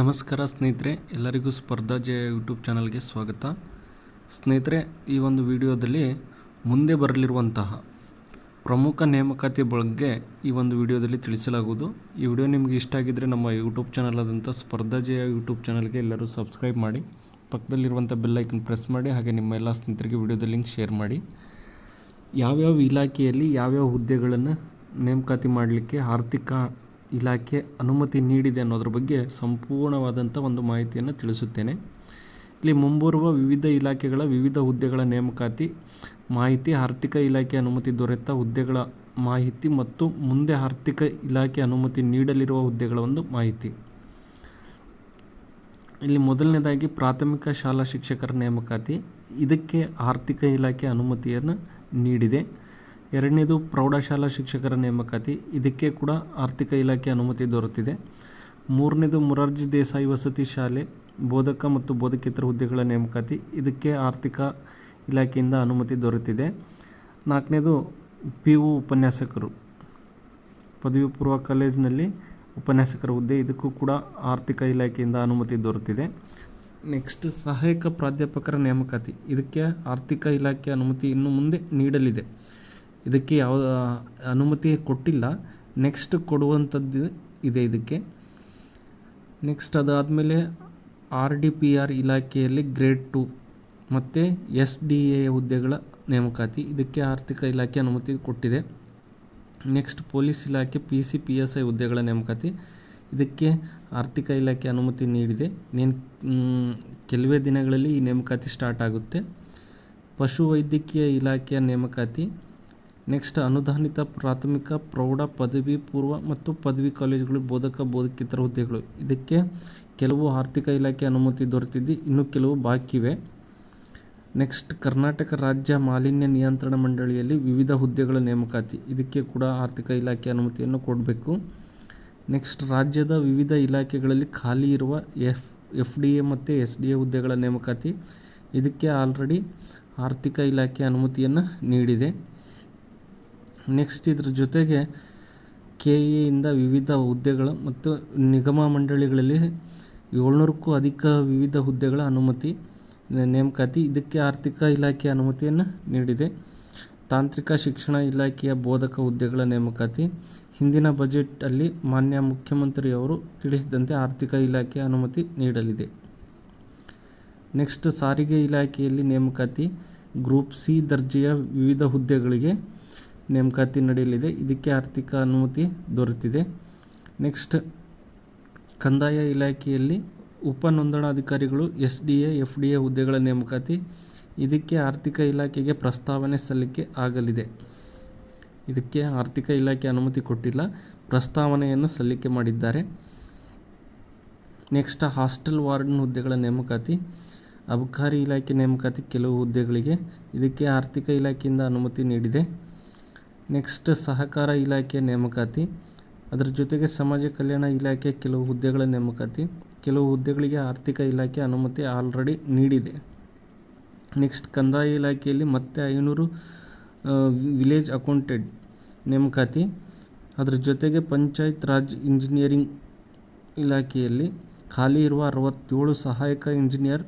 ನಮಸ್ಕಾರ ಸ್ನೇಹಿತರೆ, ಎಲ್ಲರಿಗೂ ಸ್ಪರ್ಧಾ ಜಯ ಯೂಟ್ಯೂಬ್ ಚಾನಲ್ಗೆ ಸ್ವಾಗತ. ಸ್ನೇಹಿತರೆ, ಈ ಒಂದು ವಿಡಿಯೋದಲ್ಲಿ ಮುಂದೆ ಬರಲಿರುವಂತಹ ಪ್ರಮುಖ ನೇಮಕಾತಿ ಬಗ್ಗೆ ಈ ಒಂದು ವಿಡಿಯೋದಲ್ಲಿ ತಿಳಿಸಲಾಗುವುದು. ಈ ವಿಡಿಯೋ ನಿಮಗೆ ಇಷ್ಟ ಆಗಿದ್ದರೆ ನಮ್ಮ ಯೂಟ್ಯೂಬ್ ಚಾನಲ್ ಆದಂಥ ಸ್ಪರ್ಧಾ ಜಯ ಯೂಟ್ಯೂಬ್ ಚಾನಲ್ಗೆ ಎಲ್ಲರೂ ಸಬ್ಸ್ಕ್ರೈಬ್ ಮಾಡಿ, ಪಕ್ಕದಲ್ಲಿರುವಂಥ ಬೆಲ್ಲೈಕನ್ ಪ್ರೆಸ್ ಮಾಡಿ, ಹಾಗೆ ನಿಮ್ಮ ಎಲ್ಲ ಸ್ನೇಹಿತರಿಗೆ ವಿಡಿಯೋದ ಲಿಂಕ್ ಶೇರ್ ಮಾಡಿ. ಯಾವ್ಯಾವ ಇಲಾಖೆಯಲ್ಲಿ ಯಾವ್ಯಾವ ಹುದ್ದೆಗಳನ್ನು ನೇಮಕಾತಿ ಮಾಡಲಿಕ್ಕೆ ಆರ್ಥಿಕ ಇಲಾಖೆ ಅನುಮತಿ ನೀಡಿದೆ ಅನ್ನೋದ್ರ ಬಗ್ಗೆ ಸಂಪೂರ್ಣವಾದಂಥ ಒಂದು ಮಾಹಿತಿಯನ್ನು ತಿಳಿಸುತ್ತೇನೆ. ಇಲ್ಲಿ ಮುಂಬರುವ ವಿವಿಧ ಇಲಾಖೆಗಳ ವಿವಿಧ ಹುದ್ದೆಗಳ ನೇಮಕಾತಿ, ಮಾಹಿತಿ, ಆರ್ಥಿಕ ಇಲಾಖೆ ಅನುಮತಿ ದೊರೆತ ಹುದ್ದೆಗಳ ಮಾಹಿತಿ ಮತ್ತು ಮುಂದೆ ಆರ್ಥಿಕ ಇಲಾಖೆ ಅನುಮತಿ ನೀಡಲಿರುವ ಹುದ್ದೆಗಳ ಒಂದು ಮಾಹಿತಿ. ಇಲ್ಲಿ ಮೊದಲನೇದಾಗಿ ಪ್ರಾಥಮಿಕ ಶಾಲಾ ಶಿಕ್ಷಕರ ನೇಮಕಾತಿ, ಇದಕ್ಕೆ ಆರ್ಥಿಕ ಇಲಾಖೆ ಅನುಮತಿಯನ್ನು ನೀಡಿದೆ. ಎರಡನೇದು ಪ್ರೌಢಶಾಲಾ ಶಿಕ್ಷಕರ ನೇಮಕಾತಿ. ಇದಕ್ಕೆ ಕೂಡ ಆರ್ಥಿಕ ಇಲಾಖೆ ಅನುಮತಿ ದೊರೆತಿದೆ. ಮೂರನೇದು ಮೊರಾರ್ಜಿ ದೇಸಾಯಿ ವಸತಿ ಶಾಲೆ, ಬೋಧಕ ಮತ್ತು ಬೋಧಕೇತರ ಹುದ್ದೆಗಳ ನೇಮಕಾತಿ. ಇದಕ್ಕೆ ಆರ್ಥಿಕ ಇಲಾಖೆಯಿಂದ ಅನುಮತಿ ದೊರೆತಿದೆ. ನಾಲ್ಕನೇದು ಪಿ ಯು ಉಪನ್ಯಾಸಕರು. ಪದವಿ ಪೂರ್ವ ಕಾಲೇಜಿನಲ್ಲಿ ಉಪನ್ಯಾಸಕರ ಹುದ್ದೆ. ಇದಕ್ಕೂ ಕೂಡ ಆರ್ಥಿಕ ಇಲಾಖೆಯಿಂದ ಅನುಮತಿ ದೊರೆತಿದೆ. ನೆಕ್ಸ್ಟ್, ಸಹಾಯಕ ಪ್ರಾಧ್ಯಾಪಕರ ನೇಮಕಾತಿ. ಇದಕ್ಕೆ ಆರ್ಥಿಕ ಇಲಾಖೆ ಅನುಮತಿ ಇನ್ನು ಮುಂದೆ ನೀಡಲಿದೆ. ಇದಕ್ಕೆ ಯಾವ ಅನುಮತಿ ಕೊಟ್ಟಿಲ್ಲ. ನೆಕ್ಸ್ಟ್ ಕೊಡುವಂಥದ್ದು ಇದೆ ಇದಕ್ಕೆ. ನೆಕ್ಸ್ಟ್ ಅದಾದಮೇಲೆ ಆರ್ ಡಿ ಪಿ ಆರ್ ಇಲಾಖೆಯಲ್ಲಿ ಗ್ರೇಡ್ ಟು ಮತ್ತು ಎಸ್ ಡಿ ಎ ಹುದ್ದೆಗಳ ನೇಮಕಾತಿ. ಇದಕ್ಕೆ ಆರ್ಥಿಕ ಇಲಾಖೆ ಅನುಮತಿ ಕೊಟ್ಟಿದೆ. ನೆಕ್ಸ್ಟ್ ಪೊಲೀಸ್ ಇಲಾಖೆ P C P S I ಹುದ್ದೆಗಳ ನೇಮಕಾತಿ. ಇದಕ್ಕೆ ಆರ್ಥಿಕ ಇಲಾಖೆ ಅನುಮತಿ ನೀಡಿದೆ. ನೇನ್ ಕೆಲವೇ ದಿನಗಳಲ್ಲಿ ಈ ನೇಮಕಾತಿ ಸ್ಟಾರ್ಟ್ ಆಗುತ್ತೆ. ಪಶುವೈದ್ಯಕೀಯ ಇಲಾಖೆಯ ನೇಮಕಾತಿ. ನೆಕ್ಸ್ಟ್ ಅನುದಾನಿತ ಪ್ರಾಥಮಿಕ, ಪ್ರೌಢ, ಪದವಿ, ಪೂರ್ವ ಮತ್ತು ಪದವಿ ಕಾಲೇಜುಗಳು, ಬೋಧಕ, ಬೋಧಕೇತರ ಹುದ್ದೆಗಳು. ಇದಕ್ಕೆ ಕೆಲವು ಆರ್ಥಿಕ ಇಲಾಖೆ ಅನುಮತಿ ದೊರೆತಿದ್ದು ಇನ್ನು ಕೆಲವು ಬಾಕಿ ಇವೆ. ನೆಕ್ಸ್ಟ್ ಕರ್ನಾಟಕ ರಾಜ್ಯ ಮಾಲಿನ್ಯ ನಿಯಂತ್ರಣ ಮಂಡಳಿಯಲ್ಲಿ ವಿವಿಧ ಹುದ್ದೆಗಳ ನೇಮಕಾತಿ. ಇದಕ್ಕೆ ಕೂಡ ಆರ್ಥಿಕ ಇಲಾಖೆ ಅನುಮತಿಯನ್ನು ಕೊಡಬೇಕು. ನೆಕ್ಸ್ಟ್ ರಾಜ್ಯದ ವಿವಿಧ ಇಲಾಖೆಗಳಲ್ಲಿ ಖಾಲಿ ಇರುವ ಎಫ್ ಎಫ್ ಡಿ ಎ ಮತ್ತು ಎಸ್ ಡಿ ಎ ಹುದ್ದೆಗಳ ನೇಮಕಾತಿ. ಇದಕ್ಕೆ ಆಲ್ರೆಡಿ ಆರ್ಥಿಕ ಇಲಾಖೆ ಅನುಮತಿಯನ್ನು ನೀಡಿದೆ. ನೆಕ್ಸ್ಟ್ ಇದ್ರ ಜೊತೆಗೆ ಕೆ ಎಯಿಂದ ವಿವಿಧ ಹುದ್ದೆಗಳು ಮತ್ತು ನಿಗಮ ಮಂಡಳಿಗಳಲ್ಲಿ ಏಳ್ನೂರಕ್ಕೂ ಅಧಿಕ ವಿವಿಧ ಹುದ್ದೆಗಳ ಅನುಮತಿ ನೇಮಕಾತಿ, ಇದಕ್ಕೆ ಆರ್ಥಿಕ ಇಲಾಖೆ ಅನುಮತಿಯನ್ನು ನೀಡಿದೆ. ತಾಂತ್ರಿಕ ಶಿಕ್ಷಣ ಇಲಾಖೆಯ ಬೋಧಕ ಹುದ್ದೆಗಳ ನೇಮಕಾತಿ, ಹಿಂದಿನ ಬಜೆಟಲ್ಲಿ ಮಾನ್ಯ ಮುಖ್ಯಮಂತ್ರಿಯವರು ತಿಳಿಸಿದಂತೆ ಆರ್ಥಿಕ ಇಲಾಖೆ ಅನುಮತಿ ನೀಡಲಿದೆ. ನೆಕ್ಸ್ಟ್ ಸಾರಿಗೆ ಇಲಾಖೆಯಲ್ಲಿ ನೇಮಕಾತಿ ಗ್ರೂಪ್ ಸಿ ದರ್ಜೆಯ ವಿವಿಧ ಹುದ್ದೆಗಳಿಗೆ ನೇಮಕಾತಿ ನಡೆಯಲಿದೆ. ಇದಕ್ಕೆ ಆರ್ಥಿಕ ಅನುಮತಿ ದೊರೆತಿದೆ. ನೆಕ್ಸ್ಟ್, ಕಂದಾಯ ಇಲಾಖೆಯಲ್ಲಿ ಉಪ ನೋಂದಣಾಧಿಕಾರಿಗಳು S D A F D A ಹುದ್ದೆಗಳ ನೇಮಕಾತಿ, ಇದಕ್ಕೆ ಆರ್ಥಿಕ ಇಲಾಖೆಗೆ ಪ್ರಸ್ತಾವನೆ ಸಲ್ಲಿಕೆ ಆಗಲಿದೆ. ಇದಕ್ಕೆ ಆರ್ಥಿಕ ಇಲಾಖೆ ಅನುಮತಿ ಕೊಟ್ಟಿಲ್ಲ. ಪ್ರಸ್ತಾವನೆಯನ್ನು ಸಲ್ಲಿಕೆ ಮಾಡಿದ್ದಾರೆ. ನೆಕ್ಸ್ಟ್, ಹಾಸ್ಟೆಲ್ ವಾರ್ಡ್ನ ಹುದ್ದೆಗಳ ನೇಮಕಾತಿ. ಅಬಕಾರಿ ಇಲಾಖೆ ನೇಮಕಾತಿ ಕೆಲವು ಹುದ್ದೆಗಳಿಗೆ ಇದಕ್ಕೆ ಆರ್ಥಿಕ ಇಲಾಖೆಯಿಂದ ಅನುಮತಿ ನೀಡಿದೆ. ನೆಕ್ಸ್ಟ್ ಸಹಕಾರ ಇಲಾಖೆ ನೇಮಕಾತಿ. ಅದರ ಜೊತೆಗೆ ಸಮಾಜ ಕಲ್ಯಾಣ ಇಲಾಖೆ ಕೆಲವು ಹುದ್ದೆಗಳ ನೇಮಕಾತಿ. ಕೆಲವು ಹುದ್ದೆಗಳಿಗೆ ಆರ್ಥಿಕ ಇಲಾಖೆ ಅನುಮತಿ ಆಲ್ರೆಡಿ ನೀಡಿದೆ. ನೆಕ್ಸ್ಟ್ ಕಂದಾಯ ಇಲಾಖೆಯಲ್ಲಿ ಮತ್ತೆ ಐನೂರು ವಿಲೇಜ್ ಅಕೌಂಟೆಂಟ್ ನೇಮಕಾತಿ. ಅದರ ಜೊತೆಗೆ ಪಂಚಾಯತ್ ರಾಜ್ ಇಂಜಿನಿಯರಿಂಗ್ ಇಲಾಖೆಯಲ್ಲಿ ಖಾಲಿ ಇರುವ ಅರವತ್ತೇಳು ಸಹಾಯಕ ಇಂಜಿನಿಯರ್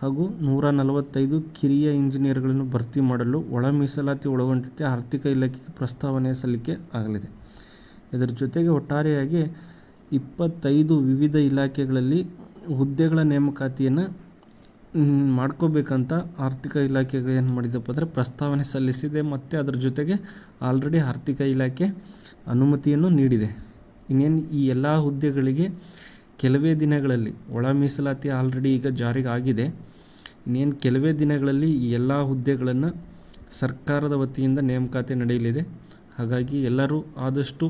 ಹಾಗೂ ನೂರ ನಲವತ್ತೈದು ಕಿರಿಯ ಇಂಜಿನಿಯರ್ಗಳನ್ನು ಭರ್ತಿ ಮಾಡಲು ಒಳ ಮೀಸಲಾತಿ ಒಳಗೊಂಡಂತೆ ಆರ್ಥಿಕ ಇಲಾಖೆಗೆ ಪ್ರಸ್ತಾವನೆ ಸಲ್ಲಿಕೆ ಆಗಲಿದೆ. ಇದರ ಜೊತೆಗೆ ಒಟ್ಟಾರೆಯಾಗಿ ಇಪ್ಪತ್ತೈದು ವಿವಿಧ ಇಲಾಖೆಗಳಲ್ಲಿ ಹುದ್ದೆಗಳ ನೇಮಕಾತಿಯನ್ನು ಮಾಡ್ಕೋಬೇಕಂತ ಆರ್ಥಿಕ ಇಲಾಖೆಗೆ ಏನು ಮಾಡಿದಪ್ಪ ಅಂದರೆ ಪ್ರಸ್ತಾವನೆ ಸಲ್ಲಿಸಿದೆ. ಮತ್ತು ಅದರ ಜೊತೆಗೆ ಆಲ್ರೆಡಿ ಆರ್ಥಿಕ ಇಲಾಖೆ ಅನುಮತಿಯನ್ನು ನೀಡಿದೆ. ಇನ್ನೇನು ಈ ಎಲ್ಲ ಹುದ್ದೆಗಳಿಗೆ ಕೆಲವೇ ದಿನಗಳಲ್ಲಿ, ಒಳ ಮೀಸಲಾತಿ ಆಲ್ರೆಡಿ ಈಗ ಜಾರಿಗೆ ಆಗಿದೆ ಇನ್ನೇನು ಕೆಲವೇ ದಿನಗಳಲ್ಲಿ ಈ ಎಲ್ಲ ಹುದ್ದೆಗಳನ್ನು ಸರ್ಕಾರದ ವತಿಯಿಂದ ನೇಮಕಾತಿ ನಡೆಯಲಿದೆ. ಹಾಗಾಗಿ ಎಲ್ಲರೂ ಆದಷ್ಟು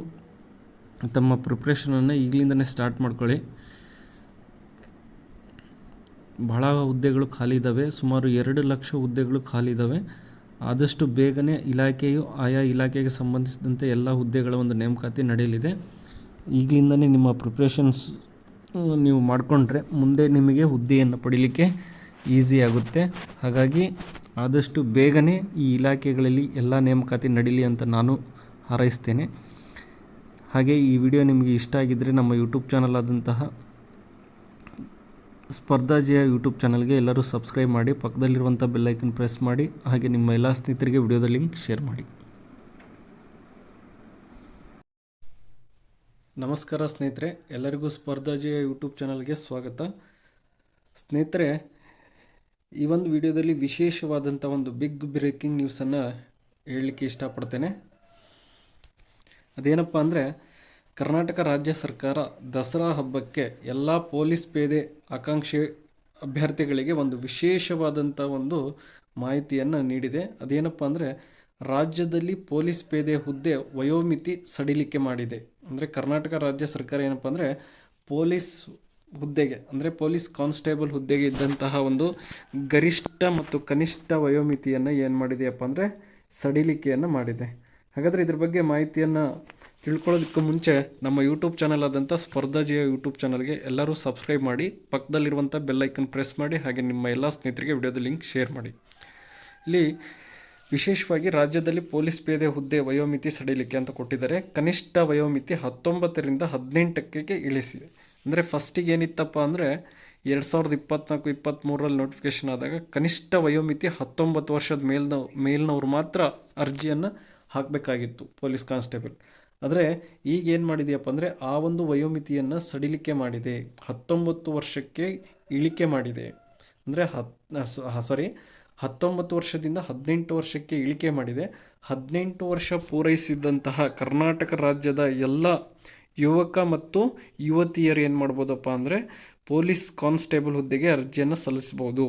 ತಮ್ಮ ಪ್ರಿಪ್ರೇಷನನ್ನು ಈಗಲಿಂದನೇ ಸ್ಟಾರ್ಟ್ ಮಾಡ್ಕೊಳ್ಳಿ. ಬಹಳ ಹುದ್ದೆಗಳು ಖಾಲಿ ಇದ್ದಾವೆ ಸುಮಾರು ಎರಡು ಲಕ್ಷ ಹುದ್ದೆಗಳು ಖಾಲಿ ಇದ್ದಾವೆ ಆದಷ್ಟು ಬೇಗನೆ ಇಲಾಖೆಯು, ಆಯಾ ಇಲಾಖೆಗೆ ಸಂಬಂಧಿಸಿದಂತೆ ಎಲ್ಲ ಹುದ್ದೆಗಳ ಒಂದು ನೇಮಕಾತಿ ನಡೆಯಲಿದೆ. ಈಗಲಿಂದನೇ ನಿಮ್ಮ ಪ್ರಿಪ್ರೇಷನ್ಸ್ ನೀವು ಮಾಡಿಕೊಂಡ್ರೆ ಮುಂದೆ ನಿಮಗೆ ಹುದ್ದೆಯನ್ನು ಪಡೀಲಿಕ್ಕೆ ಈಸಿ ಆಗುತ್ತೆ. ಹಾಗಾಗಿ ಆದಷ್ಟು ಬೇಗನೆ ಈ ಇಲಾಖೆಗಳಲ್ಲಿ ಎಲ್ಲ ನೇಮಕಾತಿ ನಡೀಲಿ ಅಂತ ನಾನು ಹಾರೈಸ್ತೇನೆ. ಹಾಗೆ ಈ ವಿಡಿಯೋ ನಿಮಗೆ ಇಷ್ಟ ಆಗಿದ್ದರೆ ನಮ್ಮ ಯೂಟ್ಯೂಬ್ ಚಾನಲ್ ಆದಂತಹ ಸ್ಪರ್ಧಾಜಿಯ ಯೂಟ್ಯೂಬ್ ಚಾನಲ್ಗೆ ಎಲ್ಲರೂ ಸಬ್ಸ್ಕ್ರೈಬ್ ಮಾಡಿ ಪಕ್ಕದಲ್ಲಿರುವಂಥ ಬೆಲ್ಲೈಕನ್ ಪ್ರೆಸ್ ಮಾಡಿ, ಹಾಗೆ ನಿಮ್ಮ ಎಲ್ಲ ಸ್ನೇಹಿತರಿಗೆ ವಿಡಿಯೋದ ಲಿಂಕ್ ಶೇರ್ ಮಾಡಿ. ನಮಸ್ಕಾರ ಸ್ನೇಹಿತರೆ, ಎಲ್ಲರಿಗೂ ಸ್ಪರ್ಧಾಜಿಯ ಯೂಟ್ಯೂಬ್ ಚಾನಲ್ಗೆ ಸ್ವಾಗತ. ಸ್ನೇಹಿತರೆ, ಈ ಒಂದು ವಿಡಿಯೋದಲ್ಲಿ ವಿಶೇಷವಾದಂಥ ಒಂದು ಬಿಗ್ ಬ್ರೇಕಿಂಗ್ ನ್ಯೂಸನ್ನು ಹೇಳಲಿಕ್ಕೆ ಇಷ್ಟಪಡ್ತೇನೆ. ಅದೇನಪ್ಪ ಅಂದರೆ, ಕರ್ನಾಟಕ ರಾಜ್ಯ ಸರ್ಕಾರ ದಸರಾ ಹಬ್ಬಕ್ಕೆ ಎಲ್ಲ ಪೊಲೀಸ್ ಪೇದೆ ಆಕಾಂಕ್ಷಿ ಅಭ್ಯರ್ಥಿಗಳಿಗೆ ಒಂದು ವಿಶೇಷವಾದಂಥ ಒಂದು ಮಾಹಿತಿಯನ್ನು ನೀಡಿದೆ. ಅದೇನಪ್ಪ ಅಂದರೆ ರಾಜ್ಯದಲ್ಲಿ ಪೊಲೀಸ್ ಪೇದೆ ಹುದ್ದೆ ವಯೋಮಿತಿ ಸಡಿಲಿಕೆ ಮಾಡಿದೆ. ಅಂದರೆ ಕರ್ನಾಟಕ ರಾಜ್ಯ ಸರ್ಕಾರ ಏನಪ್ಪ ಅಂದರೆ ಪೊಲೀಸ್ ಹುದ್ದೆಗೆ, ಅಂದರೆ ಪೊಲೀಸ್ ಕಾನ್ಸ್ಟೇಬಲ್ ಹುದ್ದೆಗೆ ಇದ್ದಂತಹ ಒಂದು ಗರಿಷ್ಠ ಮತ್ತು ಕನಿಷ್ಠ ವಯೋಮಿತಿಯನ್ನು ಏನು ಮಾಡಿದೆಯಪ್ಪ ಅಂದರೆ ಸಡಿಲಿಕೆಯನ್ನು ಮಾಡಿದೆ. ಹಾಗಾದರೆ ಇದ್ರ ಬಗ್ಗೆ ಮಾಹಿತಿಯನ್ನು ತಿಳ್ಕೊಳ್ಳೋದಕ್ಕೂ ಮುಂಚೆ ನಮ್ಮ ಯೂಟ್ಯೂಬ್ ಚಾನಲ್ ಆದಂಥ ಸ್ಪರ್ಧಾಜಿಯ ಯೂಟ್ಯೂಬ್ ಚಾನಲ್ಗೆ ಎಲ್ಲರೂ ಸಬ್ಸ್ಕ್ರೈಬ್ ಮಾಡಿ ಪಕ್ಕದಲ್ಲಿರುವಂಥ ಬೆಲ್ಲೈಕನ್ ಪ್ರೆಸ್ ಮಾಡಿ, ಹಾಗೆ ನಿಮ್ಮ ಎಲ್ಲ ಸ್ನೇಹಿತರಿಗೆ ವಿಡಿಯೋದ ಲಿಂಕ್ ಶೇರ್ ಮಾಡಿ. ಇಲ್ಲಿ ವಿಶೇಷವಾಗಿ ರಾಜ್ಯದಲ್ಲಿ ಪೊಲೀಸ್ ಪೇದೆ ಹುದ್ದೆ ವಯೋಮಿತಿ ಸಡಿಲಿಕೆ ಅಂತ ಕೊಟ್ಟಿದ್ದಾರೆ. ಕನಿಷ್ಠ ವಯೋಮಿತಿ ಹತ್ತೊಂಬತ್ತರಿಂದ ಹದಿನೆಂಟಕ್ಕೆ ಇಳಿಸಿದೆ. ಅಂದರೆ ಫಸ್ಟಿಗೆ ಏನಿತ್ತಪ್ಪ ಅಂದರೆ ಎರಡು ಸಾವಿರದ ಇಪ್ಪತ್ನಾಲ್ಕು ಇಪ್ಪತ್ತ್ಮೂರರಲ್ಲಿ ನೋಟಿಫಿಕೇಶನ್ ಆದಾಗ ಕನಿಷ್ಠ ವಯೋಮಿತಿ ಹತ್ತೊಂಬತ್ತು ವರ್ಷದ ಮೇಲ್ನ, ಮೇಲ್ನವ್ರು ಮಾತ್ರ ಅರ್ಜಿಯನ್ನು ಹಾಕಬೇಕಾಗಿತ್ತು ಪೊಲೀಸ್ ಕಾನ್ಸ್ಟೇಬಲ್. ಆದರೆ ಈಗ ಏನು ಮಾಡಿದೆಯಪ್ಪ ಅಂದರೆ ಆ ಒಂದು ವಯೋಮಿತಿಯನ್ನು ಸಡಿಲಿಕೆ ಮಾಡಿದೆ. ಹತ್ತೊಂಬತ್ತು ವರ್ಷಕ್ಕೆ ಇಳಿಕೆ ಮಾಡಿದೆ. ಅಂದರೆ ಹತ್ ಸಾರಿ ಹತ್ತೊಂಬತ್ತು ವರ್ಷದಿಂದ ಹದಿನೆಂಟು ವರ್ಷಕ್ಕೆ ಇಳಿಕೆ ಮಾಡಿದೆ. ಹದಿನೆಂಟು ವರ್ಷ ಪೂರೈಸಿದಂತಹ ಕರ್ನಾಟಕ ರಾಜ್ಯದ ಎಲ್ಲ ಯುವಕ ಮತ್ತು ಯುವತಿಯರು ಏನು ಮಾಡ್ಬೋದಪ್ಪ ಅಂದರೆ ಪೊಲೀಸ್ ಕಾನ್ಸ್ಟೇಬಲ್ ಹುದ್ದೆಗೆ ಅರ್ಜಿಯನ್ನು ಸಲ್ಲಿಸ್ಬೋದು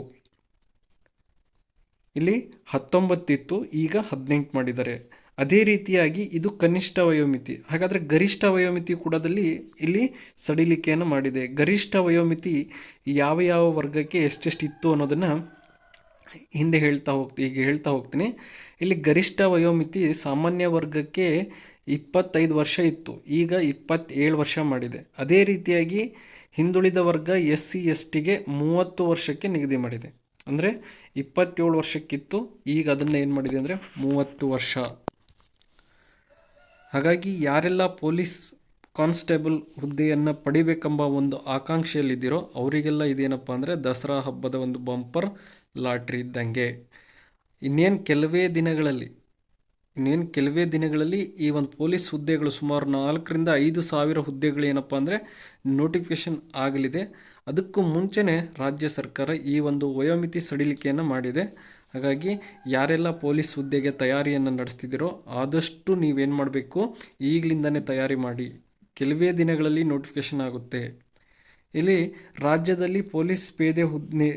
ಇಲ್ಲಿ ಹತ್ತೊಂಬತ್ತಿತ್ತು, ಈಗ ಹದಿನೆಂಟು ಮಾಡಿದ್ದಾರೆ. ಅದೇ ರೀತಿಯಾಗಿ ಇದು ಕನಿಷ್ಠ ವಯೋಮಿತಿ. ಹಾಗಾದರೆ ಗರಿಷ್ಠ ವಯೋಮಿತಿ ಕೂಡದಲ್ಲಿ ಇಲ್ಲಿ ಸಡಿಲಿಕೆಯನ್ನು ಮಾಡಿದೆ. ಗರಿಷ್ಠ ವಯೋಮಿತಿ ಯಾವ ಯಾವ ವರ್ಗಕ್ಕೆ ಎಷ್ಟೆಷ್ಟಿತ್ತು ಅನ್ನೋದನ್ನು ಹಿಂದೆ ಹೇಳ್ತಾ ಹೋಗ್ತೀನಿ ಈಗ ಹೇಳ್ತಾ ಹೋಗ್ತೀನಿ. ಇಲ್ಲಿ ಗರಿಷ್ಠ ವಯೋಮಿತಿ ಸಾಮಾನ್ಯ ವರ್ಗಕ್ಕೆ ಇಪ್ಪತ್ತೈದು ವರ್ಷ ಇತ್ತು. ಈಗ ಇಪ್ಪತ್ತೇಳು ವರ್ಷ ಮಾಡಿದೆ. ಅದೇ ರೀತಿಯಾಗಿ ಹಿಂದುಳಿದ ವರ್ಗ ಎಸ್ ಸಿ ಎಸ್ ಟಿಗೆ ಮೂವತ್ತು ವರ್ಷಕ್ಕೆ ನಿಗದಿ ಮಾಡಿದೆ. ಅಂದರೆ ಇಪ್ಪತ್ತೇಳು ವರ್ಷಕ್ಕಿತ್ತು. ಈಗ ಅದನ್ನು ಏನು ಮಾಡಿದೆ ಅಂದರೆ ಮೂವತ್ತು ವರ್ಷ. ಹಾಗಾಗಿ ಯಾರೆಲ್ಲ ಪೊಲೀಸ್ ಕಾನ್ಸ್ಟೇಬಲ್ ಹುದ್ದೆಯನ್ನು ಪಡಿಬೇಕೆಂಬ ಒಂದು ಆಕಾಂಕ್ಷೆಯಲ್ಲಿದ್ದೀರೋ ಅವರಿಗೆಲ್ಲ ಇದೇನಪ್ಪ ಅಂದರೆ ದಸರಾ ಹಬ್ಬದ ಒಂದು ಬಂಪರ್ ಲಾಟ್ರಿ ಇದ್ದಂಗೆ ಇನ್ನೇನು ಕೆಲವೇ ದಿನಗಳಲ್ಲಿ, ಇನ್ನೇನು ಕೆಲವೇ ದಿನಗಳಲ್ಲಿ ಈ ಒಂದು ಪೊಲೀಸ್ ಹುದ್ದೆಗಳು ಸುಮಾರು ನಾಲ್ಕರಿಂದ ಐದು ಸಾವಿರ ಹುದ್ದೆಗಳು ಏನಪ್ಪ ಅಂದರೆ ನೋಟಿಫಿಕೇಷನ್ ಆಗಲಿದೆ. ಅದಕ್ಕೂ ಮುಂಚೆನೇ ರಾಜ್ಯ ಸರ್ಕಾರ ಈ ಒಂದು ವಯೋಮಿತಿ ಸಡಿಲಿಕೆಯನ್ನು ಮಾಡಿದೆ. ಹಾಗಾಗಿ ಯಾರೆಲ್ಲ ಪೊಲೀಸ್ ಹುದ್ದೆಗೆ ತಯಾರಿಯನ್ನು ನಡೆಸ್ತಿದ್ದೀರೋ ಆದಷ್ಟು ನೀವೇನು ಮಾಡಬೇಕು, ಈಗಲಿಂದನೇ ತಯಾರಿ ಮಾಡಿ. ಕೆಲವೇ ದಿನಗಳಲ್ಲಿ ನೋಟಿಫಿಕೇಷನ್ ಆಗುತ್ತೆ. ಇಲ್ಲಿ ರಾಜ್ಯದಲ್ಲಿ ಪೊಲೀಸ್ ಪೇದೆ ಹುದ್ದೆ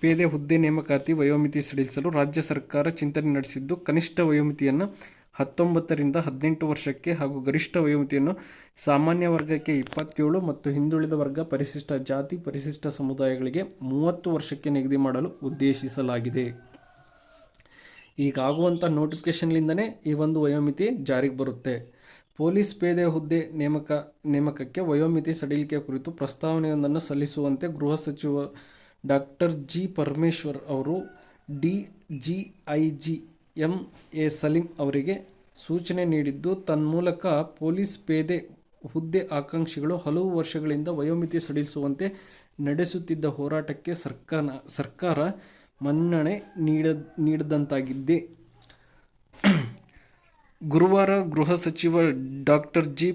ಪೇದೆ ಹುದ್ದೆ ನೇಮಕಾತಿ ವಯೋಮಿತಿ ಸಡಿಲಿಸಲು ರಾಜ್ಯ ಸರ್ಕಾರ ಚಿಂತನೆ ನಡೆಸಿದ್ದು, ಕನಿಷ್ಠ ವಯೋಮಿತಿಯನ್ನು ಹತ್ತೊಂಬತ್ತರಿಂದ ಹದಿನೆಂಟು ವರ್ಷಕ್ಕೆ ಹಾಗೂ ಗರಿಷ್ಠ ವಯೋಮಿತಿಯನ್ನು ಸಾಮಾನ್ಯ ವರ್ಗಕ್ಕೆ ಇಪ್ಪತ್ತೇಳು ಮತ್ತು ಹಿಂದುಳಿದ ವರ್ಗ ಪರಿಶಿಷ್ಟ ಜಾತಿ, ಪರಿಶಿಷ್ಟ ಸಮುದಾಯಗಳಿಗೆ ಮೂವತ್ತು ವರ್ಷಕ್ಕೆ ನಿಗದಿ ಮಾಡಲು ಉದ್ದೇಶಿಸಲಾಗಿದೆ. ಈಗಾಗುವಂಥ ನೋಟಿಫಿಕೇಷನ್ಲಿಂದನೇ ಈ ಒಂದು ವಯೋಮಿತಿ ಜಾರಿಗೆ ಬರುತ್ತೆ. ಪೊಲೀಸ್ ಪೇದೆ ಹುದ್ದೆ ನೇಮಕ, ನೇಮಕಕ್ಕೆ ವಯೋಮಿತಿ ಸಡಿಲಿಕೆ ಕುರಿತು ಪ್ರಸ್ತಾವನೆಯೊಂದನ್ನು ಸಲ್ಲಿಸುವಂತೆ ಗೃಹ ಸಚಿವ ಡಾಕ್ಟರ್ ಜಿ ಪರಮೇಶ್ವರ್ ಅವರು D G I G M A Saleem ಅವರಿಗೆ ಸೂಚನೆ ನೀಡಿದ್ದು, ತನ್ಮೂಲಕ ಪೊಲೀಸ್ ಪೇದೆ ಹುದ್ದೆ ಆಕಾಂಕ್ಷಿಗಳು ಹಲವು ವರ್ಷಗಳಿಂದ ವಯೋಮಿತಿ ಸಡಿಲಿಸುವಂತೆ ನಡೆಸುತ್ತಿದ್ದ ಹೋರಾಟಕ್ಕೆ ಸರ್ಕಾರ ಸರ್ಕಾರ ಮನ್ನಣೆ ನೀಡ ನೀಡಿದಂತಾಗಿದೆ. ಗುರುವಾರ ಗೃಹ ಸಚಿವ ಡಾಕ್ಟರ್ ಜಿ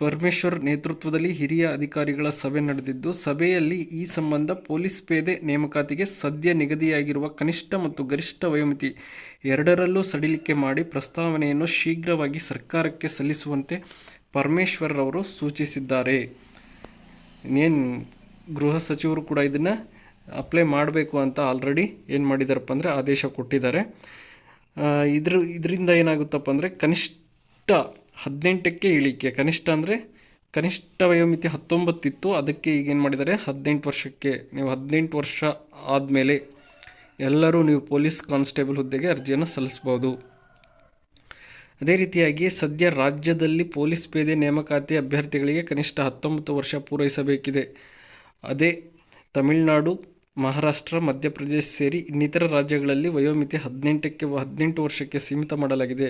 ಪರಮೇಶ್ವರ್ ನೇತೃತ್ವದಲ್ಲಿ ಹಿರಿಯ ಅಧಿಕಾರಿಗಳ ಸಭೆ ನಡೆದಿದ್ದು, ಸಭೆಯಲ್ಲಿ ಈ ಸಂಬಂಧ ಪೊಲೀಸ್ ಪೇದೆ ನೇಮಕಾತಿಗೆ ಸದ್ಯ ನಿಗದಿಯಾಗಿರುವ ಕನಿಷ್ಠ ಮತ್ತು ಗರಿಷ್ಠ ವಯೋಮಿತಿ ಎರಡರಲ್ಲೂ ಸಡಿಲಿಕೆ ಮಾಡಿ ಪ್ರಸ್ತಾವನೆಯನ್ನು ಶೀಘ್ರವಾಗಿ ಸರ್ಕಾರಕ್ಕೆ ಸಲ್ಲಿಸುವಂತೆ ಪರಮೇಶ್ವರ್ ಅವರು ಸೂಚಿಸಿದ್ದಾರೆ. ಇನ್ನೇನು ಗೃಹ ಸಚಿವರು ಕೂಡ ಇದನ್ನು ಅಪ್ಲೈ ಮಾಡಬೇಕು ಅಂತ ಆಲ್ರೆಡಿ ಏನು ಮಾಡಿದಾರಪ್ಪ ಅಂದರೆ ಆದೇಶ ಕೊಟ್ಟಿದ್ದಾರೆ. ಇದ್ರ ಇದರಿಂದ ಏನಾಗುತ್ತಪ್ಪ ಅಂದರೆ ಕನಿಷ್ಠ ಹದಿನೆಂಟಕ್ಕೆ ಇಳಿಕೆ. ಕನಿಷ್ಠ ಅಂದರೆ ಕನಿಷ್ಠ ವಯೋಮಿತಿ ಹತ್ತೊಂಬತ್ತಿತ್ತು, ಅದಕ್ಕೆ ಈಗ ಏನು ಮಾಡಿದ್ದಾರೆ? ಹದಿನೆಂಟು ವರ್ಷಕ್ಕೆ. ನೀವು ಹದಿನೆಂಟು ವರ್ಷ ಆದಮೇಲೆ ಎಲ್ಲರೂ ನೀವು ಪೊಲೀಸ್ ಕಾನ್ಸ್ಟೇಬಲ್ ಹುದ್ದೆಗೆ ಅರ್ಜಿಯನ್ನು ಸಲ್ಲಿಸ್ಬೋದು. ಅದೇ ರೀತಿಯಾಗಿ ಸದ್ಯ ರಾಜ್ಯದಲ್ಲಿ ಪೊಲೀಸ್ ಪೇದೆ ನೇಮಕಾತಿ ಅಭ್ಯರ್ಥಿಗಳಿಗೆ ಕನಿಷ್ಠ ಹತ್ತೊಂಬತ್ತು ವರ್ಷ ಪೂರೈಸಬೇಕಿದೆ. ಅದೇ ತಮಿಳುನಾಡು ಮಹಾರಾಷ್ಟ್ರ, ಮಧ್ಯಪ್ರದೇಶ ಸೇರಿ ಇನ್ನಿತರ ರಾಜ್ಯಗಳಲ್ಲಿ ವಯೋಮಿತಿ ಹದಿನೆಂಟಕ್ಕೆ ಹದಿನೆಂಟು ವರ್ಷಕ್ಕೆ ಸೀಮಿತ ಮಾಡಲಾಗಿದೆ.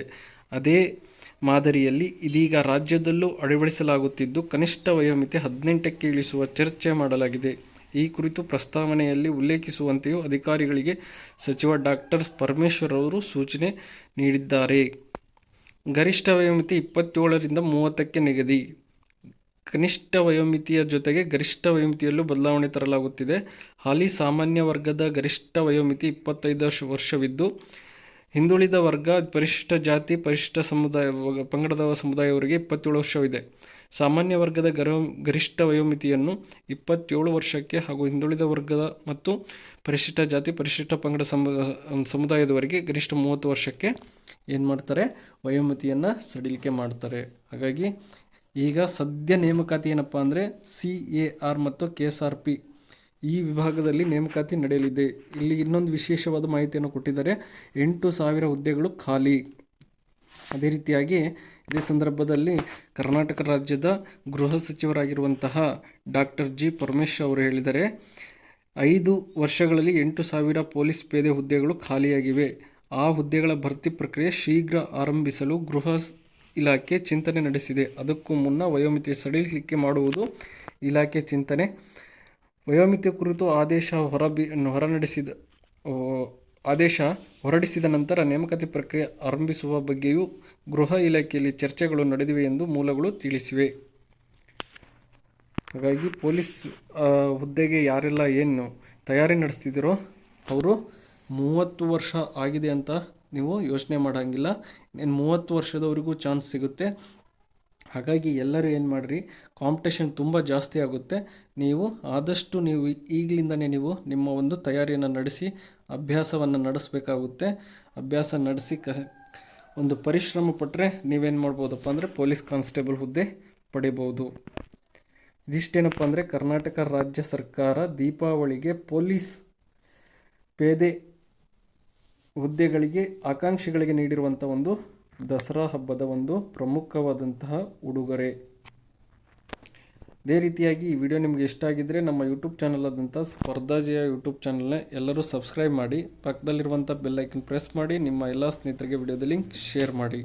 ಅದೇ ಮಾದರಿಯಲ್ಲಿ ಇದೀಗ ರಾಜ್ಯದಲ್ಲೂ ಅಳವಡಿಸಲಾಗುತ್ತಿದ್ದು, ಕನಿಷ್ಠ ವಯೋಮಿತಿ ಹದಿನೆಂಟಕ್ಕೆ ಇಳಿಸುವ ಚರ್ಚೆ ಮಾಡಲಾಗಿದೆ. ಈ ಕುರಿತು ಪ್ರಸ್ತಾವನೆಯಲ್ಲಿ ಉಲ್ಲೇಖಿಸುವಂತೆಯೂ ಅಧಿಕಾರಿಗಳಿಗೆ ಸಚಿವ ಡಾಕ್ಟರ್ ಪರಮೇಶ್ವರ್ ಅವರು ಸೂಚನೆ ನೀಡಿದ್ದಾರೆ. ಗರಿಷ್ಠ ವಯೋಮಿತಿ ಇಪ್ಪತ್ತೇಳರಿಂದ ಮೂವತ್ತಕ್ಕೆ ನಿಗದಿ. ಕನಿಷ್ಠ ವಯೋಮಿತಿಯ ಜೊತೆಗೆ ಗರಿಷ್ಠ ವಯೋಮಿತಿಯಲ್ಲೂ ಬದಲಾವಣೆ ತರಲಾಗುತ್ತಿದೆ. ಹಾಲಿ ಸಾಮಾನ್ಯ ವರ್ಗದ ಗರಿಷ್ಠ ವಯೋಮಿತಿ ಇಪ್ಪತ್ತೈದು ವರ್ಷ ವರ್ಷವಿದ್ದು, ಹಿಂದುಳಿದ ವರ್ಗ ಪರಿಶಿಷ್ಟ ಜಾತಿ, ಪರಿಶಿಷ್ಟ ಸಮುದಾಯ, ಪಂಗಡದ ಸಮುದಾಯವರಿಗೆ ಇಪ್ಪತ್ತೇಳು ವರ್ಷವಿದೆ. ಸಾಮಾನ್ಯ ವರ್ಗದ ಗರ, ಗರಿಷ್ಠ ವಯೋಮಿತಿಯನ್ನು ಇಪ್ಪತ್ತೇಳು ವರ್ಷಕ್ಕೆ ಹಾಗೂ ಹಿಂದುಳಿದ ವರ್ಗದ ಮತ್ತು ಪರಿಶಿಷ್ಟ ಜಾತಿ, ಪರಿಶಿಷ್ಟ ಪಂಗಡ ಸಮು, ಸಮುದಾಯದವರಿಗೆ ಗರಿಷ್ಠ ಮೂವತ್ತು ವರ್ಷಕ್ಕೆ ಏನು ಮಾಡ್ತಾರೆ ವಯೋಮಿತಿಯನ್ನು ಸಡಿಲಿಕೆ ಮಾಡ್ತಾರೆ. ಹಾಗಾಗಿ ಈಗ ಸದ್ಯ ನೇಮಕಾತಿ ಏನಪ್ಪ ಅಂದರೆ ಸಿ ಎ ಆರ್ ಮತ್ತು ಕೆ ಎಸ್ ಆರ್ ಪಿ ಈ ವಿಭಾಗದಲ್ಲಿ ನೇಮಕಾತಿ ನಡೆಯಲಿದೆ. ಇಲ್ಲಿ ಇನ್ನೊಂದು ವಿಶೇಷವಾದ ಮಾಹಿತಿಯನ್ನು ಕೊಟ್ಟಿದ್ದಾರೆ. ಎಂಟು ಸಾವಿರ ಹುದ್ದೆಗಳು ಖಾಲಿ. ಅದೇ ರೀತಿಯಾಗಿ ಇದೇ ಸಂದರ್ಭದಲ್ಲಿ ಕರ್ನಾಟಕ ರಾಜ್ಯದ ಗೃಹ ಸಚಿವರಾಗಿರುವಂತಹ ಡಾಕ್ಟರ್ ಜಿ ಪರಮೇಶ್ ಅವರು ಹೇಳಿದ್ದಾರೆ, ಐದು ವರ್ಷಗಳಲ್ಲಿ ಎಂಟು ಸಾವಿರ ಪೊಲೀಸ್ ಪೇದೆ ಹುದ್ದೆಗಳು ಖಾಲಿಯಾಗಿವೆ. ಆ ಹುದ್ದೆಗಳ ಭರ್ತಿ ಪ್ರಕ್ರಿಯೆ ಶೀಘ್ರ ಆರಂಭಿಸಲು ಗೃಹ ಇಲಾಖೆ ಚಿಂತನೆ ನಡೆಸಿದೆ. ಅದಕ್ಕೂ ಮುನ್ನ ವಯೋಮಿತಿ ಸಡಿಲಿಕೆ ಮಾಡುವುದು ಇಲಾಖೆ ಚಿಂತನೆ. ವಯೋಮಿತಿ ಕುರಿತು ಆದೇಶ ಹೊರಬಿ, ಹೊರನಡೆಸಿದ ಆದೇಶ ಹೊರಡಿಸಿದ ನಂತರ ನೇಮಕಾತಿ ಪ್ರಕ್ರಿಯೆ ಆರಂಭಿಸುವ ಬಗ್ಗೆಯೂ ಗೃಹ ಇಲಾಖೆಯಲ್ಲಿ ಚರ್ಚೆಗಳು ನಡೆದಿವೆ ಎಂದು ಮೂಲಗಳು ತಿಳಿಸಿವೆ. ಹಾಗಾಗಿ ಪೊಲೀಸ್ ಹುದ್ದೆಗೆ ಯಾರೆಲ್ಲ ಏನು ತಯಾರಿ ನಡೆಸ್ತಿದ್ದೀರೋ ಅವರು ಮೂವತ್ತು ವರ್ಷ ಆಗಿದೆ ಅಂತ ನೀವು ಯೋಚನೆ ಮಾಡೋಂಗಿಲ್ಲ. ಇನ್ನು ಮೂವತ್ತು ವರ್ಷದವರೆಗೂ ಚಾನ್ಸ್ ಸಿಗುತ್ತೆ. ಹಾಗಾಗಿ ಎಲ್ಲರೂ ಏನು ಮಾಡಿರಿ ಕಾಂಪಿಟೇಷನ್ ತುಂಬ ಜಾಸ್ತಿ ಆಗುತ್ತೆ. ನೀವು ಆದಷ್ಟು ನೀವು ಈಗಲಿಂದನೇ ನೀವು ನಿಮ್ಮ ಒಂದು ತಯಾರಿಯನ್ನು ನಡೆಸಿ, ಅಭ್ಯಾಸವನ್ನು ನಡೆಸಬೇಕಾಗುತ್ತೆ. ಅಭ್ಯಾಸ ನಡೆಸಿ ಕ, ಒಂದು ಪರಿಶ್ರಮ ಪಟ್ಟರೆ ನೀವೇನು ಮಾಡ್ಬೋದಪ್ಪ ಅಂದರೆ ಪೊಲೀಸ್ ಕಾನ್ಸ್ಟೇಬಲ್ ಹುದ್ದೆ ಪಡಿಬೋದು. ಇದಿಷ್ಟೇನಪ್ಪ ಅಂದರೆ ಕರ್ನಾಟಕ ರಾಜ್ಯ ಸರ್ಕಾರ ದೀಪಾವಳಿಗೆ ಪೊಲೀಸ್ ಪೇದೆ ಹುದ್ದೆಗಳಿಗೆ ಆಕಾಂಕ್ಷಿಗಳಿಗೆ ನೀಡಿರುವಂಥ ಒಂದು ದಸರಾ ಹಬ್ಬದ ಒಂದು ಪ್ರಮುಖವಾದಂತಹ ಉಡುಗೊರೆ. ಅದೇ ರೀತಿಯಾಗಿ ಈ ವಿಡಿಯೋ ನಿಮಗೆ ಇಷ್ಟ ಆಗಿದ್ದರೆ ನಮ್ಮ ಯೂಟ್ಯೂಬ್ ಚಾನಲ್ ಆದಂಥ ಸ್ಪರ್ಧಾಜಿಯ ಯೂಟ್ಯೂಬ್ ಚಾನಲ್ನ ಎಲ್ಲರೂ ಸಬ್ಸ್ಕ್ರೈಬ್ ಮಾಡಿ ಪಕ್ಕದಲ್ಲಿರುವಂಥ ಬೆಲ್ಲೈಕನ್ ಪ್ರೆಸ್ ಮಾಡಿ, ನಿಮ್ಮ ಎಲ್ಲ ಸ್ನೇಹಿತರಿಗೆ ವಿಡಿಯೋದ ಲಿಂಕ್ ಶೇರ್ ಮಾಡಿ.